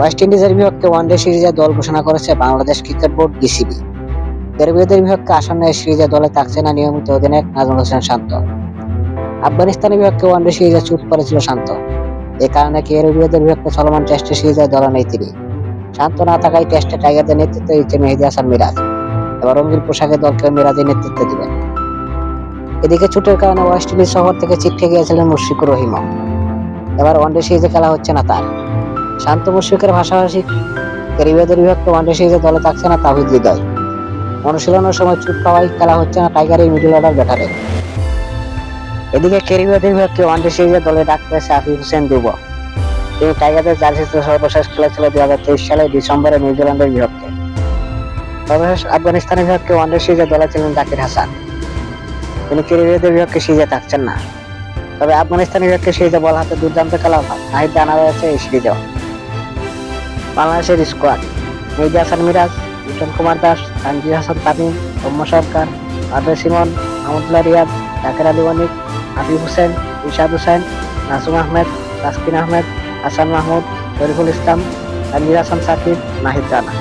West ইন্ডিজের বিপক্ষে one day সিরিজে দল ঘোষণা করেছে বাংলাদেশ ক্রিকেট বোর্ড বিসিবি। ক্যারিবীয়দের বিপক্ষে আসন্ন এই সিরিজে দলে থাকছে না নিয়মিত অধিনায়ক নাজমুল হোসেন শান্ত। আফগানিস্তানের বিপক্ষে ওয়ানডে সিরিজে চুট করেছিল শান্ত। এ কারণে ক্যারিবীয়দের বিপক্ষে চলমান টেস্ট সিরিজে দলে নেই তিনি। শান্ত না থাকায় টেস্টে টাইগারদের নেতৃত্ব দিচ্ছে মেহেদি হাসান মিরাজ। এবার রঙিন পোশাকে দলকে মিরাজই নেতৃত্ব দিবেন। এদিকে ছুটের কারণে ওয়েস্ট ইন্ডিজ শহর থেকে ছিটকে গিয়েছিলেন মুশফিকুর রহিমও। এবার ওয়ানডে সিরিজে খেলা হচ্ছে না তার। শান্ত মুশফিকের ভাষাভাষী ক্যারিবীয়দের বিভক্ত ওয়ানডে সিরিজে দলে থাকছে না তাহিদ হৃদয় অনুশীলনের সময় চুট পাওয়ায় খেলা হচ্ছে না টাইগারের মিডল অর্ডার ব্যাটারে এদিকে ক্যারিবীয়দের বিভক্ত ওয়ানডে সিরিজে দলে ডাক পেয়েছে আফিফ হোসেন দুব। তিনি টাইগারদের জার্সিতে সর্বশেষ খেলেছিল দুই হাজার তেইশ সালে, ডিসেম্বরে নিউজিল্যান্ডের বিপক্ষে সর্বশেষ আফগানিস্তানের বিপক্ষে ওয়ানডে সিরিজে দলে ছিলেন জাকির হাসান। তিনি ক্যারিবীয়দের বিপক্ষে সিরিজে থাকছেন না। তবে আফগানিস্তানের বিপক্ষে সিরিজে বল হাতে দুর্দান্ত খেলা নাহিদ আনা রয়েছে এই সিরিজেও। বাংলাদেশের স্কোয়াড মেহদি হাসান মিরাজ মিটন কুমার দাস তানজির হাসান তামিম, সৌম্য সরকার আদর সিমন আহমদুল্লাহ রিয়াদ, জাকের আলী অনিক হাবিব হোসেন ইশাদ হোসেন, নাসুম আহমেদ, তাসকিন আহমেদ, হাসান মাহমুদ, শরীফুল ইসলাম তানজির হাসান সাকিব, নাহিদ রানা।